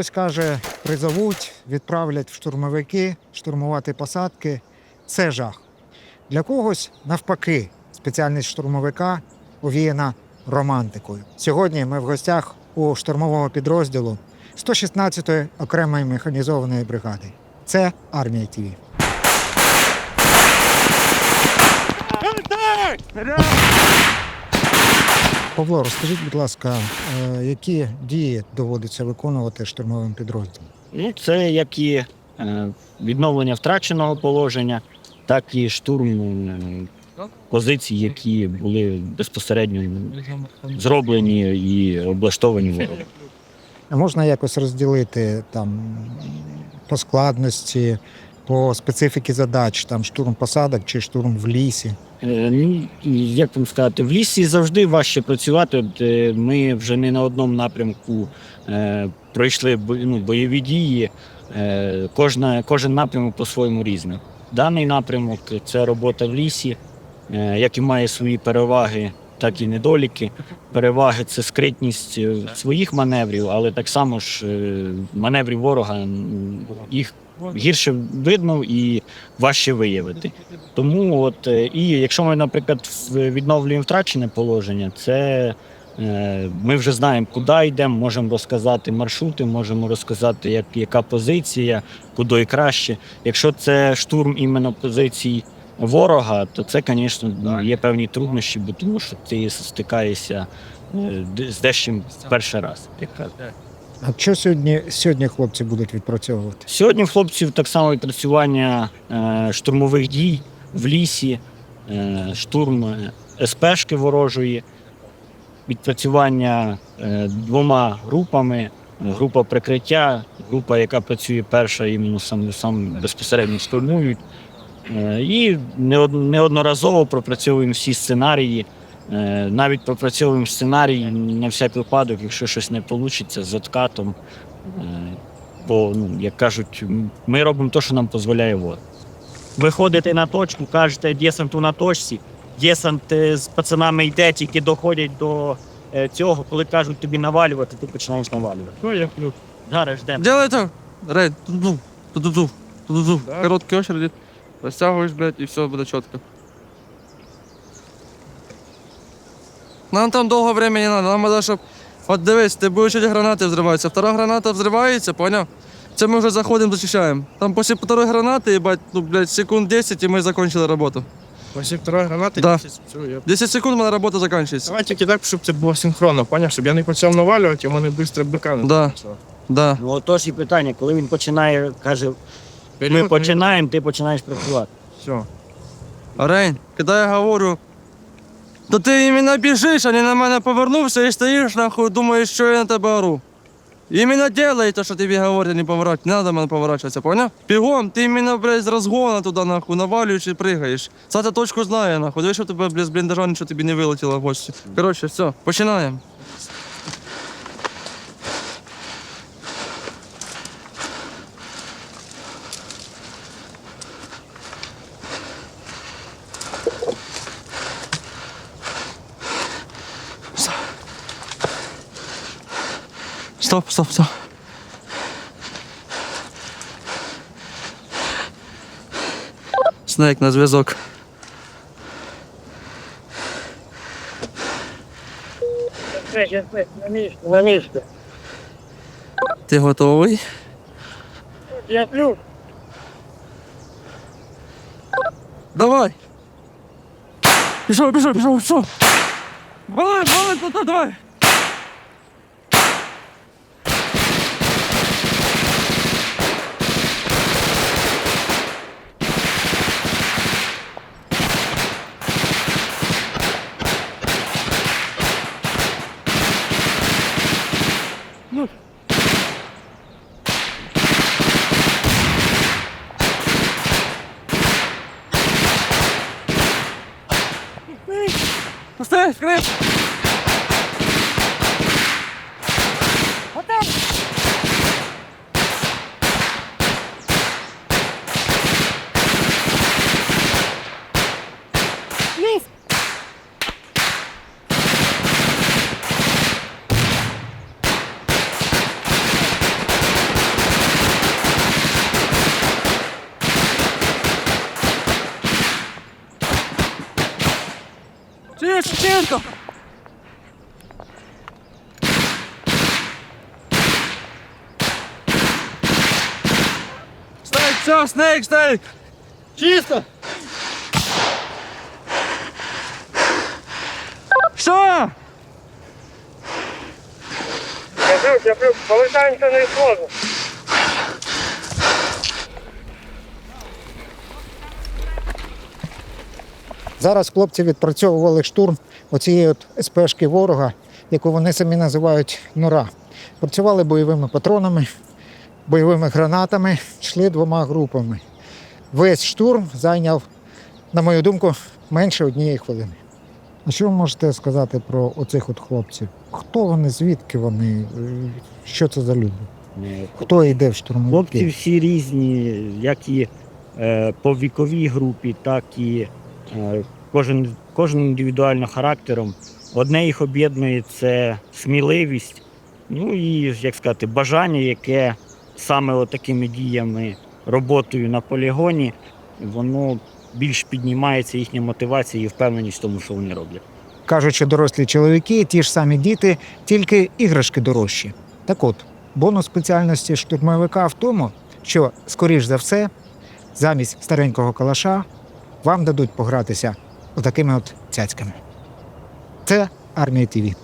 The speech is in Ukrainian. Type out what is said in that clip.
Хтось каже, призовуть, відправлять в штурмовики, штурмувати посадки. Це жах. Для когось, навпаки, спеціальність штурмовика овіяна романтикою. Сьогодні ми в гостях у штурмового підрозділу 116-ї окремої механізованої бригади. Це армія ТІВІ. Павло, розкажіть, будь ласка, е, які дії доводиться виконувати штурмовим підрозділом? Ну, це як і е, відновлення втраченого положення, так і штурм е, позицій, які були безпосередньо зроблені і облаштовані ворогом. Можна якось розділити там по складності, по специфіки задач, там штурм посадок чи штурм в лісі? Е, Ну, як вам сказати, в лісі завжди важче працювати. От, е, Ми вже не на одному напрямку е, пройшли ну, бойові дії. Е, Кожна, кожен напрямок по-своєму різний. Даний напрямок це робота в лісі, е, як і має свої переваги, так і недоліки. Переваги це скритність е, своїх маневрів, але так само ж е, маневрів ворога їх гірше видно і важче виявити. Тому от е, і якщо ми, наприклад, відновлюємо втрачене положення, це ми вже знаємо, куди йдемо, можемо розказати маршрути, можемо розказати, як, яка позиція, куди краще. Якщо це штурм іменно позицій ворога, то це, звісно, ну, є певні труднощі, бо тому що ти стикаєшся е, з дещим в перший раз. А що сьогодні, сьогодні хлопці будуть відпрацьовувати? Сьогодні хлопців так само відпрацювання е, штурмових дій в лісі, е, штурм е, СПшки ворожої, відпрацювання е, двома групами. Група прикриття, група, яка працює перша, іменно сам, сам безпосередньо штурмують. Е, І неодноразово пропрацьовуємо всі сценарії. Е, Навіть пропрацьовуємо сценарій на всяк випадок, якщо щось не вийде з откатом. Е, Бо, ну, як кажуть, ми робимо те, що нам дозволяє ворог. Виходите на точку, кажете, десанту на точці. Десант з пацанами йде, тільки доходять до цього, коли кажуть тобі навалювати, ти починаєш навалювати. Ну, я плюс. Зараз ждемо. Делай так. Ту-ду. Ту-ду. Да. Короткие Растягиваешь, блядь, и все будет четко. Нам там довго времени не надо. Нам треба, щоб. От дивись, ти будеш чуть гранати взриваються. Втора граната взривається, поняв? Це ми вже заходимо, зачищаємо. Там після второї гранати, їбать, ну, блядь, секунд 10 і ми закончили роботу. После второй гранати Да. 10, все, я... 10 секунд, моя робота закінчується. Давай тільки так, щоб це було синхронно, поняв? Щоб я не почав навалювати, і мене швидко бика не Да. Да. Ну отож і питання, коли він починає, каже, ми починаємо, ти починаєш працювати. Все. Рейн, коли я говорю, то ти іменно біжиш, а не на мене повернувся і стоїш нахуй, думаєш, що я на тебе ору. Іменно делай те, що тобі говорять, не поворачивай. Не треба мене поворачуватися, поняв? Бігом, ти іменно, блядь, з розгона туди, нахуй, навалюєш і пригаєш. Ця точку знає, нахуй. Дивись, що тебе, блядь, з бліндажа нічого тобі не вилетіло в гості. Коротше, все, починаємо. Стоп, стоп, стоп. Снейк на зв'язок. На місце. Ти готовий? Я плюс. Давай. Пішов, пішов, пішов, пішов. Вали, вали, туди, давай. Ustedes, creen. Чисто, чисто! Стейк, все, снейк, стейк! Чисто! Що? Зараз хлопці відпрацьовували штурм оцієї от СПшки ворога, яку вони самі називають нора. Працювали бойовими патронами, бойовими гранатами, йшли двома групами. Весь штурм зайняв, на мою думку, менше однієї хвилини. А що ви можете сказати про оцих от хлопців? Хто вони, звідки вони? Е, Що це за люди? Е, Хто йде в штурмовики? Хлопці всі різні, як і е, по віковій групі, так і кожен, кожен індивідуально характером. Одне їх об'єднує це сміливість, ну і, як сказати, бажання, яке саме такими діями, роботою на полігоні, воно більш піднімається їхня мотивація і впевненість в тому, що вони роблять. Кажуть, що дорослі чоловіки, ті ж самі діти, тільки іграшки дорожчі. Так от, бонус спеціальності штурмовика в тому, що, скоріш за все, замість старенького калаша вам дадуть погратися отакими от цяцьками. Це армія ТІВІ.